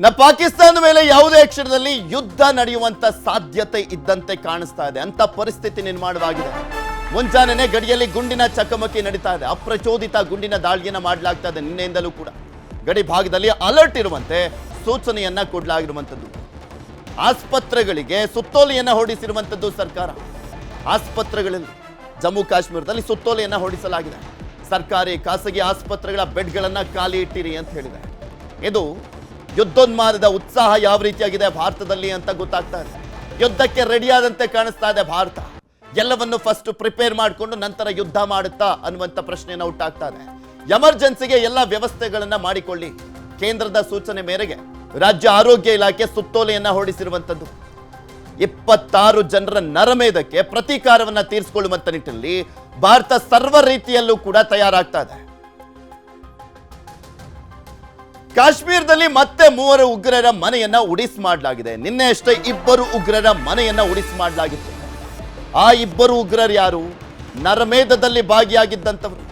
ನ ಪಾಕಿಸ್ತಾನದ ಮೇಲೆ ಯಾವುದೇ ಕ್ಷಣದಲ್ಲಿ ಯುದ್ಧ ನಡೆಯುವಂತ ಸಾಧ್ಯತೆ ಇದ್ದಂತೆ ಕಾಣಿಸ್ತಾ ಇದೆ. ಅಂತ ಪರಿಸ್ಥಿತಿ ನಿರ್ಮಾಣವಾಗಿದೆ. ಮುಂಜಾನೆ ಗಡಿಯಲ್ಲಿ ಗುಂಡಿನ ಚಕಮಕಿ ನಡೀತಾ ಇದೆ. ಅಪ್ರಚೋದಿತ ಗುಂಡಿನ ದಾಳಿಯನ್ನ ಮಾಡಲಾಗ್ತಾ ಇದೆ ನಿನ್ನೆಯಿಂದಲೂ ಕೂಡ. ಗಡಿ ಭಾಗದಲ್ಲಿ ಅಲರ್ಟ್ ಇರುವಂತೆ ಸೂಚನೆಯನ್ನ ಕೊಡಲಾಗಿರುವಂಥದ್ದು. ಆಸ್ಪತ್ರೆಗಳಿಗೆ ಸುತ್ತೋಲೆಯನ್ನ ಹೊಡಿಸಿರುವಂಥದ್ದು ಸರ್ಕಾರ. ಆಸ್ಪತ್ರೆಗಳಲ್ಲಿ ಜಮ್ಮು ಕಾಶ್ಮೀರದಲ್ಲಿ ಸುತ್ತೋಲೆಯನ್ನ ಹೊಡಿಸಲಾಗಿದೆ ಸರ್ಕಾರಿ ಖಾಸಗಿ ಆಸ್ಪತ್ರೆಗಳ ಬೆಡ್ಗಳನ್ನ ಖಾಲಿ ಇಟ್ಟಿರಿ ಅಂತ ಹೇಳಿದೆ. ಇದು ಯುದ್ಧೋನ್ಮಾದದ ಉತ್ಸಾಹ ಯಾವ ರೀತಿಯಾಗಿದೆ ಭಾರತದಲ್ಲಿ ಅಂತ ಗೊತ್ತಾಗ್ತಾ ಇದೆ ಯುದ್ಧಕ್ಕೆ ರೆಡಿಯಾದಂತೆ ಕಾಣಿಸ್ತಾ ಇದೆ ಭಾರತ. ಎಲ್ಲವನ್ನು ಫಸ್ಟ್ ಪ್ರಿಪೇರ್ ಮಾಡಿಕೊಂಡು ನಂತರ ಯುದ್ಧ ಮಾಡುತ್ತಾ ಅನ್ನುವಂಥ ಪ್ರಶ್ನೆಯನ್ನು ಹುಟ್ಟಾಗ್ತಾ ಇದೆ ಎಮರ್ಜೆನ್ಸಿಗೆ ಎಲ್ಲ ವ್ಯವಸ್ಥೆಗಳನ್ನ ಮಾಡಿಕೊಳ್ಳಿ. ಕೇಂದ್ರದ ಸೂಚನೆ ಮೇರೆಗೆ ರಾಜ್ಯ ಆರೋಗ್ಯ ಇಲಾಖೆ ಸುತ್ತೋಲೆಯನ್ನು ಹೊರಡಿಸಿರುವಂಥದ್ದು ಇಪ್ಪತ್ತಾರು ಜನರ ನರಮೇಧಕ್ಕೆ ಪ್ರತೀಕಾರವನ್ನು ತೀರಿಸಿಕೊಳ್ಳುವಂತ ನಿಟ್ಟಿನಲ್ಲಿ ಭಾರತ ಸರ್ವ ರೀತಿಯಲ್ಲೂ ಕೂಡ ತಯಾರಾಗ್ತಾ ಇದೆ. ಕಾಶ್ಮೀರದಲ್ಲಿ ಮತ್ತೆ ಮೂವರು ಉಗ್ರರ ಮನೆಯನ್ನ ಉಡಿಸ್ ಮಾಡಲಾಗಿದೆ. ನಿನ್ನೆ ಅಷ್ಟೇ ಇಬ್ಬರು ಉಗ್ರರ ಮನೆಯನ್ನ ಉಡಿಸ್ ಮಾಡಲಾಗಿತ್ತು. ಆ ಇಬ್ಬರು ಉಗ್ರರು ಯಾರು? ನರಮೇಧದಲ್ಲಿ ಭಾಗಿಯಾಗಿದ್ದಂಥವ್ರು.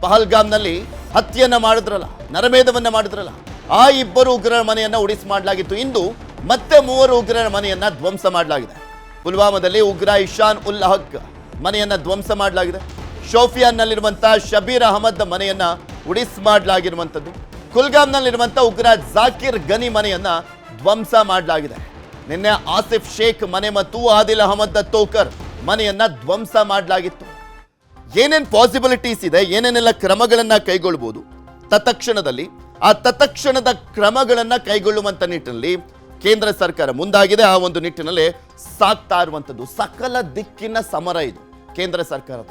ಪಹಲ್ಗಾಮ್ನಲ್ಲಿ ಹತ್ಯೆಯನ್ನ ಮಾಡಿದ್ರಲ್ಲ, ನರಮೇಧವನ್ನ ಮಾಡಿದ್ರಲ್ಲ, ಆ ಇಬ್ಬರು ಉಗ್ರರ ಮನೆಯನ್ನ ಉಡಿಸ್ ಮಾಡಲಾಗಿತ್ತು. ಇಂದು ಮತ್ತೆ ಮೂವರು ಉಗ್ರರ ಮನೆಯನ್ನ ಧ್ವಂಸ ಮಾಡಲಾಗಿದೆ. ಪುಲ್ವಾಮಾದಲ್ಲಿ ಉಗ್ರ ಇಶಾನ್ ಉಲ್ ಹಕ್ ಮನೆಯನ್ನ ಧ್ವಂಸ ಮಾಡಲಾಗಿದೆ. ಶೋಫಿಯಾನ್ನಲ್ಲಿರುವಂತಹ ಶಬೀರ್ ಅಹಮದ್ ಮನೆಯನ್ನ ಉಡಿಸ್ ಮಾಡಲಾಗಿರುವಂಥದ್ದು. ಕುಲ್ಗಾಮ್ನಲ್ಲಿರುವಂಥ ಉಗ್ರ ಜಾಕಿರ್ ಗನಿ ಮನೆಯನ್ನ ಧ್ವಂಸ ಮಾಡಲಾಗಿದೆ. ನಿನ್ನೆ ಆಸಿಫ್ ಶೇಖ್ ಮನೆ ಮತ್ತು ಆದಿಲ್ ಅಹಮದ್ ತೋಕರ್ ಮನೆಯನ್ನ ಧ್ವಂಸ ಮಾಡಲಾಗಿತ್ತು. ಏನೇನು ಪಾಸಿಬಿಲಿಟೀಸ್ ಇದೆ, ಏನೇನೆಲ್ಲ ಕ್ರಮಗಳನ್ನ ಕೈಗೊಳ್ಬೋದು? ತತ್ಕ್ಷಣದಲ್ಲಿ, ಆ ತತ್ಕ್ಷಣದ ಕ್ರಮಗಳನ್ನ ಕೈಗೊಳ್ಳುವಂತ ನಿಟ್ಟಿನಲ್ಲಿ ಕೇಂದ್ರ ಸರ್ಕಾರ ಮುಂದಾಗಿದೆ. ಆ ಒಂದು ನಿಟ್ಟಿನಲ್ಲಿ ಸಾಕ್ತಾ ಇರುವಂಥದ್ದು ಸಕಲ ದಿಕ್ಕಿನ ಸಮರ ಇದು ಕೇಂದ್ರ ಸರ್ಕಾರದ.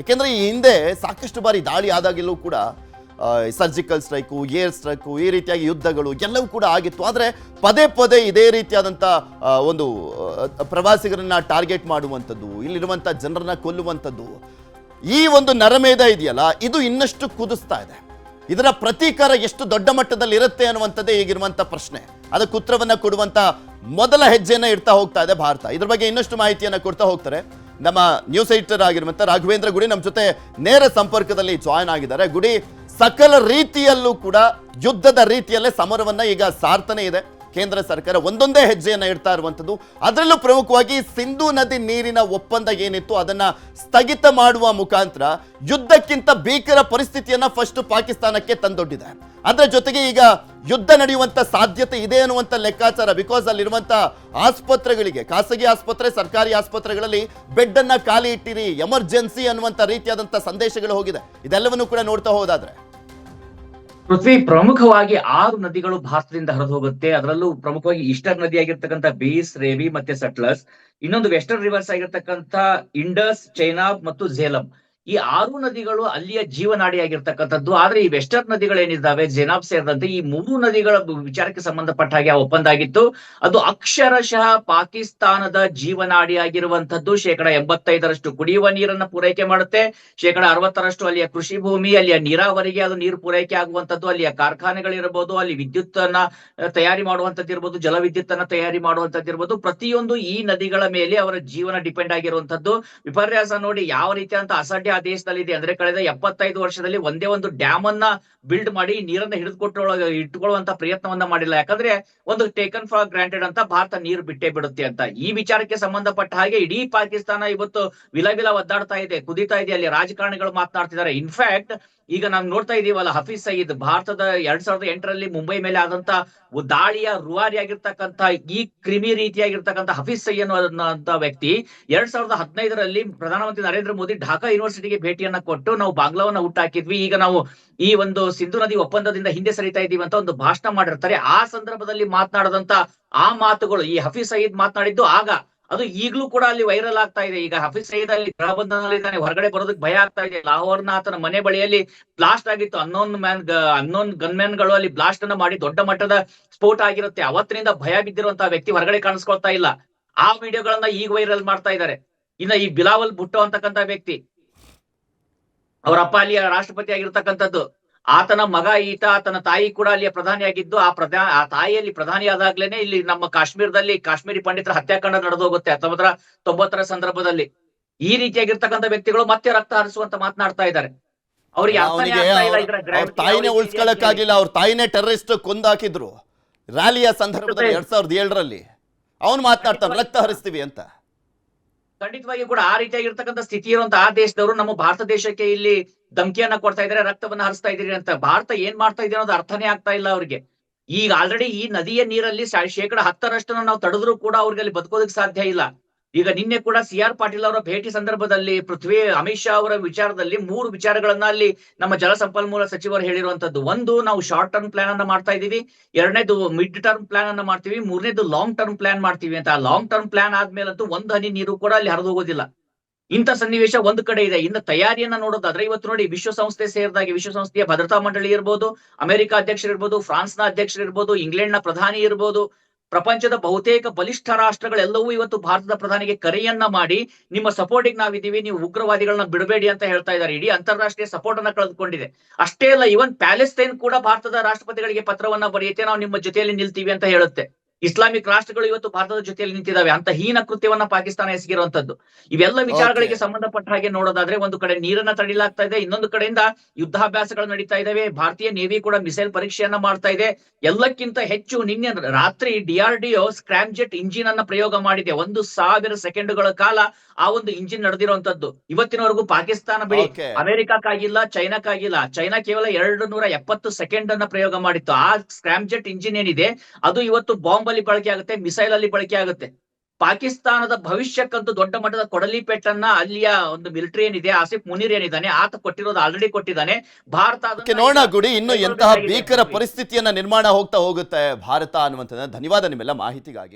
ಏಕೆಂದರೆ ಈ ಹಿಂದೆ ಸಾಕಷ್ಟು ಬಾರಿ ದಾಳಿ ಆದಾಗಲೂ ಕೂಡ ಸರ್ಜಿಕಲ್ ಸ್ಟ್ರೈಕು, ಏರ್ ಸ್ಟ್ರೈಕು, ಈ ರೀತಿಯಾಗಿ ಯುದ್ಧಗಳು ಎಲ್ಲವೂ ಕೂಡ ಆಗಿತ್ತು. ಆದರೆ ಪದೇ ಪದೇ ಇದೇ ರೀತಿಯಾದಂಥ ಒಂದು ಪ್ರವಾಸಿಗರನ್ನು ಟಾರ್ಗೆಟ್ ಮಾಡುವಂಥದ್ದು, ಇಲ್ಲಿರುವಂಥ ಜನರನ್ನ ಕೊಲ್ಲುವಂಥದ್ದು, ಈ ಒಂದು ನರಮೇಧ ಇದೆಯಲ್ಲ, ಇದು ಇನ್ನಷ್ಟು ಕುದಿಸ್ತಾ ಇದೆ. ಇದರ ಪ್ರತೀಕಾರ ಎಷ್ಟು ದೊಡ್ಡ ಮಟ್ಟದಲ್ಲಿ ಇರುತ್ತೆ ಅನ್ನುವಂಥದ್ದೇ ಈಗಿರುವಂಥ ಪ್ರಶ್ನೆ. ಅದಕ್ಕೆ ಉತ್ತರವನ್ನು ಕೊಡುವಂಥ ಮೊದಲ ಹೆಜ್ಜೆಯನ್ನು ಇಡ್ತಾ ಹೋಗ್ತಾ ಇದೆ ಭಾರತ. ಇದ್ರ ಬಗ್ಗೆ ಇನ್ನಷ್ಟು ಮಾಹಿತಿಯನ್ನು ಕೊಡ್ತಾ ಹೋಗ್ತಾರೆ. ನಮ್ಮ ನ್ಯೂಸ್ ಎಡಿಟರ್ ಆಗಿರುವಂಥ ರಾಘವೇಂದ್ರ ಗುಡಿ ನಮ್ಮ ಜೊತೆ ನೇರ ಸಂಪರ್ಕದಲ್ಲಿ ಜಾಯ್ನ್ ಆಗಿದ್ದಾರೆ. ಗುಡಿ ಸಕಲ ರೀತಿಯಲ್ಲೂ ಕೂಡ ಯುದ್ಧದ ರೀತಿಯಲ್ಲೇ ಸಮರವನ್ನ ಈಗ ಸಾರ್ತನೆ ಇದೆ. ಕೇಂದ್ರ ಸರ್ಕಾರ ಒಂದೊಂದೇ ಹೆಜ್ಜೆಯನ್ನು ಇಡ್ತಾ ಇರುವಂಥದ್ದು. ಅದರಲ್ಲೂ ಪ್ರಮುಖವಾಗಿ ಸಿಂಧೂ ನದಿ ನೀರಿನ ಒಪ್ಪಂದ ಏನಿತ್ತು ಅದನ್ನ ಸ್ಥಗಿತ ಮಾಡುವ ಮುಖಾಂತರ ಯುದ್ಧಕ್ಕಿಂತ ಭೀಕರ ಪರಿಸ್ಥಿತಿಯನ್ನ ಫಸ್ಟ್ ಪಾಕಿಸ್ತಾನಕ್ಕೆ ತಂದೊಡ್ಡಿದೆ. ಅದರ ಜೊತೆಗೆ ಈಗ ಯುದ್ಧ ನಡೆಯುವಂತ ಸಾಧ್ಯತೆ ಇದೆ ಅನ್ನುವಂಥ ಲೆಕ್ಕಾಚಾರ ಬಿಕಾಸ್ ಅಲ್ಲಿರುವಂತ ಆಸ್ಪತ್ರೆಗಳಿಗೆ, ಖಾಸಗಿ ಆಸ್ಪತ್ರೆ, ಸರ್ಕಾರಿ ಆಸ್ಪತ್ರೆಗಳಲ್ಲಿ ಬೆಡ್ ಅನ್ನ ಖಾಲಿ ಇಟ್ಟಿರಿ ಎಮರ್ಜೆನ್ಸಿ ಅನ್ನುವಂಥ ರೀತಿಯಾದಂಥ ಸಂದೇಶಗಳು ಹೋಗಿದೆ. ಇದೆಲ್ಲವನ್ನು ಕೂಡ ನೋಡ್ತಾ ಹೋದಾದ್ರೆ ಪೃಥ್ವಿ ಪ್ರಮುಖವಾಗಿ ಆರು ನದಿಗಳು ಭಾರತದಿಂದ ಹರಿದು ಹೋಗುತ್ತೆ ಅದರಲ್ಲೂ ಪ್ರಮುಖವಾಗಿ ಇಸ್ಟರ್ ನದಿ ಆಗಿರ್ತಕ್ಕಂಥ ಬೀಸ್, ರೇವಿ ಮತ್ತೆ ಸಟ್ಲಸ್. ಇನ್ನೊಂದು ವೆಸ್ಟರ್ನ್ ರಿವರ್ಸ್ ಆಗಿರ್ತಕ್ಕಂಥ ಇಂಡಸ್ ಚೈನಾಬ್ ಮತ್ತು ಝೇಲಂ. ಈ ಆರು ನದಿಗಳು ಅಲ್ಲಿಯ ಜೀವನಾಡಿಯಾಗಿರ್ತಕ್ಕಂಥದ್ದು. ಆದ್ರೆ ಈ ವೆಸ್ಟರ್ನ್ ನದಿಗಳೇನಿದ್ದಾವೆ ಜೆನಾಬ್ ಸೇರಿದಂತೆ ಈ ಮೂರು ನದಿಗಳ ವಿಚಾರಕ್ಕೆ ಸಂಬಂಧಪಟ್ಟ ಹಾಗೆ ಆ ಒಪ್ಪಂದ ಆಗಿತ್ತು ಅದು ಅಕ್ಷರಶಃ ಪಾಕಿಸ್ತಾನದ ಜೀವನಾಡಿಯಾಗಿರುವಂತದ್ದು ಶೇಕಡ ಎಂಬತ್ತೈದರಷ್ಟು ಕುಡಿಯುವ ನೀರನ್ನ ಪೂರೈಕೆ ಮಾಡುತ್ತೆ. ಶೇಕಡ ಅರವತ್ತರಷ್ಟು ಅಲ್ಲಿಯ ಕೃಷಿ ಭೂಮಿ, ಅಲ್ಲಿಯ ನೀರಾವರಿಗೆ ಅದು ನೀರು ಪೂರೈಕೆ ಆಗುವಂತದ್ದು ಅಲ್ಲಿಯ ಕಾರ್ಖಾನೆಗಳಿರಬಹುದು ಅಲ್ಲಿ ವಿದ್ಯುತ್ ಅನ್ನ ತಯಾರಿ ಮಾಡುವಂತದ್ದು ಇರ್ಬೋದು ಜಲವಿದ್ಯುತ್ ಅನ್ನ ತಯಾರಿ ಮಾಡುವಂತದ್ದು ಇರ್ಬೋದು. ಪ್ರತಿಯೊಂದು ಈ ನದಿಗಳ ಮೇಲೆ ಅವರ ಜೀವನ ಡಿಪೆಂಡ್ ಆಗಿರುವಂತದ್ದು ವಿಪರ್ಯಾಸ ನೋಡಿ ಯಾವ ರೀತಿಯಂತ ಅಸಡ್ಡೆ ಆ ದೇಶದಲ್ಲಿ ಇದೆ ಅಂದ್ರೆ ಕಳೆದ ಎಪ್ಪತ್ತೈದು ವರ್ಷದಲ್ಲಿ ಒಂದೇ ಒಂದು ಡ್ಯಾಮ್ ಅನ್ನ ಬಿಲ್ಡ್ ಮಾಡಿ ನೀರನ್ನ ಹಿಡಿದುಕೊಟ್ಟೊಳಗ ಇಟ್ಕೊಳ್ಳುವಂತ ಪ್ರಯತ್ನವನ್ನ ಮಾಡಿಲ್ಲ. ಯಾಕಂದ್ರೆ ಒಂದು ಟೇಕನ್ ಫಾರ್ ಗ್ರಾಂಟೆಡ್ ಅಂತ ಭಾರತ ನೀರು ಬಿಟ್ಟೇ ಬಿಡುತ್ತೆ ಅಂತ. ಈ ವಿಚಾರಕ್ಕೆ ಸಂಬಂಧಪಟ್ಟ ಹಾಗೆ ಇಡೀ ಪಾಕಿಸ್ತಾನ ಇವತ್ತು ವಿಲ ವಿಲ ಒದ್ದಾಡ್ತಾ ಇದೆ, ಕುದಿತಾ ಇದೆ, ಅಲ್ಲಿ ರಾಜಕಾರಣಿಗಳು ಮಾತನಾಡ್ತಿದ್ದಾರೆ. ಇನ್ಫ್ಯಾಕ್ಟ್ ಈಗ ನಾವು ನೋಡ್ತಾ ಇದೀವಲ್ಲ ಹಫೀಸ್ ಸಯೀದ್ ಭಾರತದ ಎರಡ್ ಸಾವಿರದ ಎಂಟರಲ್ಲಿ ಮುಂಬೈ ಮೇಲೆ ಆದಂತ ದಾಳಿಯ ರುವಾರಿ ಆಗಿರ್ತಕ್ಕಂತ ಈ ಕ್ರಿಮಿ ರೀತಿಯಾಗಿರ್ತಕ್ಕಂಥ ಹಫೀಸ್ ಸಯ್ಯನ್ ಅನ್ನೋ ವ್ಯಕ್ತಿ ಎರಡ್ ಸಾವಿರದ ಹದಿನೈದರಲ್ಲಿ ಪ್ರಧಾನಮಂತ್ರಿ ನರೇಂದ್ರ ಮೋದಿ ಢಾಕಾ ಯೂನಿವರ್ಸಿಟಿಗೆ ಭೇಟಿಯನ್ನ ಕೊಟ್ಟು ನಾವು ಬಾಂಗ್ಲಾವನ್ನ ಹುಟ್ಟಾಕಿದ್ವಿ ಈಗ ನಾವು ಈ ಒಂದು ಸಿಂಧು ನದಿ ಒಪ್ಪಂದದಿಂದ ಹಿಂದೆ ಸರಿತಾ ಇದೀವಿ ಅಂತ ಒಂದು ಭಾಷಣ ಮಾಡಿರ್ತಾರೆ. ಆ ಸಂದರ್ಭದಲ್ಲಿ ಮಾತನಾಡದಂತ ಆ ಮಾತುಗಳು, ಈ ಹಫೀಸ್ ಸಯೀದ್ ಮಾತನಾಡಿದ್ದು ಆಗ ಅದು ಈಗಲೂ ಕೂಡ ಅಲ್ಲಿ ವೈರಲ್ ಆಗ್ತಾ ಇದೆ. ಈಗ ಹಫೀಸ್ ಸಯೀದ್ ಅಲ್ಲಿ ಗೃಹಬಂಧನದಲ್ಲಿದ್ದಾನೆ ಹೊರಗಡೆ ಬರೋದಕ್ಕೆ ಭಯ ಆಗ್ತಾ ಇದೆ. ಲಾಹೋರ್ನ ಆತನ ಮನೆ ಬಳಿಯಲ್ಲಿ ಬ್ಲಾಸ್ಟ್ ಆಗಿತ್ತು. ಅನ್ನೋನ್ ಮ್ಯಾನ್ ಅನ್ನೋನ್ ಗನ್ಮ್ಯಾನ್ಗಳು ಅಲ್ಲಿ ಬ್ಲಾಸ್ಟ್ ಅನ್ನ ಮಾಡಿ ದೊಡ್ಡ ಮಟ್ಟದ ಸ್ಫೋಟ ಆಗಿರುತ್ತೆ. ಅವತ್ತಿನಿಂದ ಭಯ ಬಿದ್ದಿರುವಂತಹ ವ್ಯಕ್ತಿ ಹೊರಗಡೆ ಕಾಣಿಸ್ಕೊಳ್ತಾ ಇಲ್ಲ. ಆ ವಿಡಿಯೋಗಳನ್ನ ಈಗ ವೈರಲ್ ಮಾಡ್ತಾ ಇದ್ದಾರೆ. ಇನ್ನ ಈ ಬಿಲಾವಲ್ ಭುಟ್ಟೋ ಅಂತಕ್ಕಂತ ವ್ಯಕ್ತಿ ಅವರ ಅಪ್ಪ ಅಲ್ಲಿಯ ರಾಷ್ಟ್ರಪತಿ ಆಗಿರ್ತಕ್ಕಂಥದ್ದು. ಆತನ ಮಗ ಈತ ಆತನ ತಾಯಿ ಕೂಡ ಅಲ್ಲಿಯ ಪ್ರಧಾನಿಯಾಗಿದ್ದು ಆ ಪ್ರಧಾ ಆ ತಾಯಿಯಲ್ಲಿ ಪ್ರಧಾನಿ ಆದಾಗ್ಲೇನೆ ಇಲ್ಲಿ ನಮ್ಮ ಕಾಶ್ಮೀರದಲ್ಲಿ ಕಾಶ್ಮೀರಿ ಪಂಡಿತರ ಹತ್ಯಾಕಾಂಡ ನಡೆದೋಗುತ್ತೆ. ಹತ್ತೊಂಬತ್ತರ ತೊಂಬತ್ತರ ಸಂದರ್ಭದಲ್ಲಿ. ಈ ರೀತಿಯಾಗಿರ್ತಕ್ಕಂಥ ವ್ಯಕ್ತಿಗಳು ಮತ್ತೆ ರಕ್ತ ಹರಿಸುವಂತ ಮಾತನಾಡ್ತಾ ಇದ್ದಾರೆ. ಅವ್ರಿಗೆ ತಾಯಿನೇ ಉಳಿಸ್ಕೊಳಕ್ಕಾಗಿಲ್ಲ. ಅವ್ರ ತಾಯಿನೇ ಟೆರರಿಸ್ಟ್ ಕೊಂದಾಕಿದ್ರು. ರ್ಯಾಲಿಯ ಸಂದರ್ಭದಲ್ಲಿ ಎರಡ್ ಸಾವಿರದ ಏಳರಲ್ಲಿ. ಅವನು ಮಾತನಾಡ್ತಾನೆ ರಕ್ತ ಹರಿಸ್ತೀವಿ ಅಂತ. ಖಂಡಿತವಾಗಿ ಕೂಡ ಆ ರೀತಿಯಾಗಿರ್ತಕ್ಕಂಥ ಸ್ಥಿತಿ ಇರುವಂತ ಆ ದೇಶದವರು ನಮ್ಮ ಭಾರತ ದೇಶಕ್ಕೆ ಇಲ್ಲಿ ಧಮಕಿಯನ್ನ ಕೊಡ್ತಾ ಇದ್ದಾರೆ, ರಕ್ತವನ್ನ ಹರಿಸ್ತಾ ಇದ್ದೀರಿ ಅಂತ. ಭಾರತ ಏನ್ ಮಾಡ್ತಾ ಇದೆ ಅನ್ನೋದು ಅರ್ಥನೇ ಆಗ್ತಾ ಇಲ್ಲ ಅವ್ರಿಗೆ. ಈಗ ಆಲ್ರೆಡಿ ಈ ನದಿಯ ನೀರಲ್ಲಿ ಶೇಕಡ ಹತ್ತರಷ್ಟನ್ನ ನಾವು ತಡೆದ್ರೂ ಕೂಡ ಅವ್ರಿಗೆ ಅಲ್ಲಿ ಬದುಕೋದಕ್ಕೆ ಸಾಧ್ಯ ಇಲ್ಲ. ಈಗ ನಿನ್ನೆ ಕೂಡ ಸಿ ಆರ್ ಪಾಟೀಲ್ ಅವರ ಭೇಟಿ ಸಂದರ್ಭದಲ್ಲಿ ಪೃಥ್ವಿ ಅಮಿತ್ ಶಾ ಅವರ ವಿಚಾರದಲ್ಲಿ ಮೂರು ವಿಚಾರಗಳನ್ನ ಅಲ್ಲಿ ನಮ್ಮ ಜಲಸಂಪನ್ಮೂಲ ಸಚಿವರು ಹೇಳಿರುವಂತದ್ದು. ಒಂದು, ನಾವು ಶಾರ್ಟ್ ಟರ್ಮ್ ಪ್ಲಾನ್ ಅನ್ನ ಮಾಡ್ತಾ ಇದೀವಿ ಎರಡನೇದು ಮಿಡ್ ಟರ್ಮ್ ಪ್ಲಾನ್ ಅನ್ನ ಮಾಡ್ತೀವಿ. ಮೂರನೇದು ಲಾಂಗ್ ಟರ್ಮ್ ಪ್ಲಾನ್ ಮಾಡ್ತೀವಿ ಅಂತ. ಲಾಂಗ್ ಟರ್ಮ್ ಪ್ಲಾನ್ ಆದ್ಮೇಲಂತೂ ಒಂದು ಹನಿ ನೀರು ಕೂಡ ಅಲ್ಲಿ ಹರಿದು ಹೋಗೋದಿಲ್ಲ. ಇಂಥ ಸನ್ನಿವೇಶ ಒಂದು ಕಡೆ ಇದೆ. ಇನ್ನು ತಯಾರಿಯನ್ನ ನೋಡೋದಾದ್ರೆ ಇವತ್ತು ನೋಡಿ ವಿಶ್ವಸಂಸ್ಥೆ ಸೇರಿದಾಗೆ ವಿಶ್ವಸಂಸ್ಥೆಯ ಭದ್ರತಾ ಮಂಡಳಿ ಇರ್ಬೋದು, ಅಮೆರಿಕ ಅಧ್ಯಕ್ಷರಿರ್ಬೋದು, ಫ್ರಾನ್ಸ್ನ ಅಧ್ಯಕ್ಷರಿರ್ಬೋದು, ಇಂಗ್ಲೆಂಡ್ನ ಪ್ರಧಾನಿ ಇರ್ಬೋದು ಪ್ರಪಂಚದ ಬಹುತೇಕ ಬಲಿಷ್ಠ ರಾಷ್ಟ್ರಗಳೆಲ್ಲವೂ ಇವತ್ತು ಭಾರತದ ಪ್ರಧಾನಿಗೆ ಕರೆಯನ್ನ ಮಾಡಿ ನಿಮ್ಮ ಸಪೋರ್ಟಿಗೆ ನಾವಿದ್ದೀವಿ, ನೀವು ಉಗ್ರವಾದಿಗಳನ್ನ ಬಿಡಬೇಡಿ ಅಂತ ಹೇಳ್ತಾ ಇದ್ದಾರೆ. ಇಡೀ ಅಂತಾರಾಷ್ಟ್ರೀಯ ಸಪೋರ್ಟ್ ಅನ್ನ ಕಳೆದುಕೊಂಡಿದೆ. ಅಷ್ಟೇ ಅಲ್ಲ ಇವನ್ ಪ್ಯಾಲೆಸ್ತೈನ್ ಕೂಡ ಭಾರತದ ರಾಷ್ಟ್ರಪತಿಗಳಿಗೆ ಪತ್ರವನ್ನ ಬರೆಯುತ್ತೆ. ನಾವು ನಿಮ್ಮ ಜೊತೆಯಲ್ಲಿ ನಿಲ್ತೀವಿ ಅಂತ ಹೇಳುತ್ತೆ. ಇಸ್ಲಾಮಿಕ್ ರಾಷ್ಟ್ರಗಳು ಇವತ್ತು ಭಾರತದ ಜೊತೆಯಲ್ಲಿ ನಿಂತಿದ್ದಾವೆ. ಅಂತ ಹೀನ ಕೃತ್ಯವನ್ನ ಪಾಕಿಸ್ತಾನ ಎಸಗಿರುವಂತದ್ದು ಇವೆಲ್ಲ ವಿಚಾರಗಳಿಗೆ ಸಂಬಂಧಪಟ್ಟ ಹಾಗೆ ನೋಡೋದಾದ್ರೆ ಒಂದು ಕಡೆ ನೀರನ್ನ ತಡಿಲಾಗ್ತಾ ಇದೆ ಇನ್ನೊಂದು ಕಡೆಯಿಂದ ಯುದ್ಧಾಭ್ಯಾಸಗಳು ನಡೀತಾ ಇದಾವೆ ಭಾರತೀಯ ನೇವಿ ಕೂಡ ಮಿಸೈಲ್ ಪರೀಕ್ಷೆಯನ್ನ ಮಾಡ್ತಾ ಇದೆ. ಎಲ್ಲಕ್ಕಿಂತ ಹೆಚ್ಚು ನಿನ್ನೆ ರಾತ್ರಿ ಡಿಆರ್ಡಿಒ ಸ್ಕ್ರಾಮ್ ಜೆಟ್ ಇಂಜಿನ್ ಅನ್ನ ಪ್ರಯೋಗ ಮಾಡಿದೆ. ಒಂದು ಸಾವಿರ ಸೆಕೆಂಡ್ಗಳ ಕಾಲ ಆ ಒಂದು ಇಂಜಿನ್ ನಡೆದಿರುವಂತದ್ದು ಇವತ್ತಿನವರೆಗೂ ಪಾಕಿಸ್ತಾನ ಬಿಡಿ. ಅಮೆರಿಕಕ್ಕಾಗಿಲ್ಲ ಚೈನಾಕ್ಕಾಗಿಲ್ಲ. ಚೈನಾ ಕೇವಲ ಎರಡು ನೂರ ಎಪ್ಪತ್ತು ಸೆಕೆಂಡ್ ಅನ್ನ ಪ್ರಯೋಗ ಮಾಡಿತ್ತು. ಆ ಸ್ಕ್ರಾಮ್ ಜೆಟ್ ಇಂಜಿನ್ ಏನಿದೆ ಅದು ಇವತ್ತು ಬಾಂಬ್ ಅಲ್ಲಿ ಬಳಕೆ ಆಗುತ್ತೆ ಮಿಸೈಲ್ ಅಲ್ಲಿ ಬಳಕೆ ಆಗುತ್ತೆ. ಪಾಕಿಸ್ತಾನದ ಭವಿಷ್ಯಕ್ಕಂತೂ ದೊಡ್ಡ ಮಟ್ಟದ ಕೊಡಲಿ ಪೆಟ್ಟನ್ನ ಅಲ್ಲಿಯ ಒಂದು ಮಿಲಿಟರಿ ಏನಿದೆ ಆಸಿಫ್ ಮುನೀರ್ ಏನಿದ್ದಾನೆ ಆತ ಕೊಟ್ಟಿರೋದು ಆಲ್ರೆಡಿ ಕೊಟ್ಟಿದ್ದಾನೆ. ಭಾರತ ನೋಡೋಣ ಗುಡಿ ಇನ್ನು ಎಂತಹ ಭೀಕರ ಪರಿಸ್ಥಿತಿಯನ್ನ ನಿರ್ಮಾಣ ಹೋಗ್ತಾ ಹೋಗುತ್ತೆ ಭಾರತ ಅನ್ನುವಂಥದ್ದು ಧನ್ಯವಾದ ನಿಮ್ಮೆಲ್ಲ ಮಾಹಿತಿಗಾಗಿ.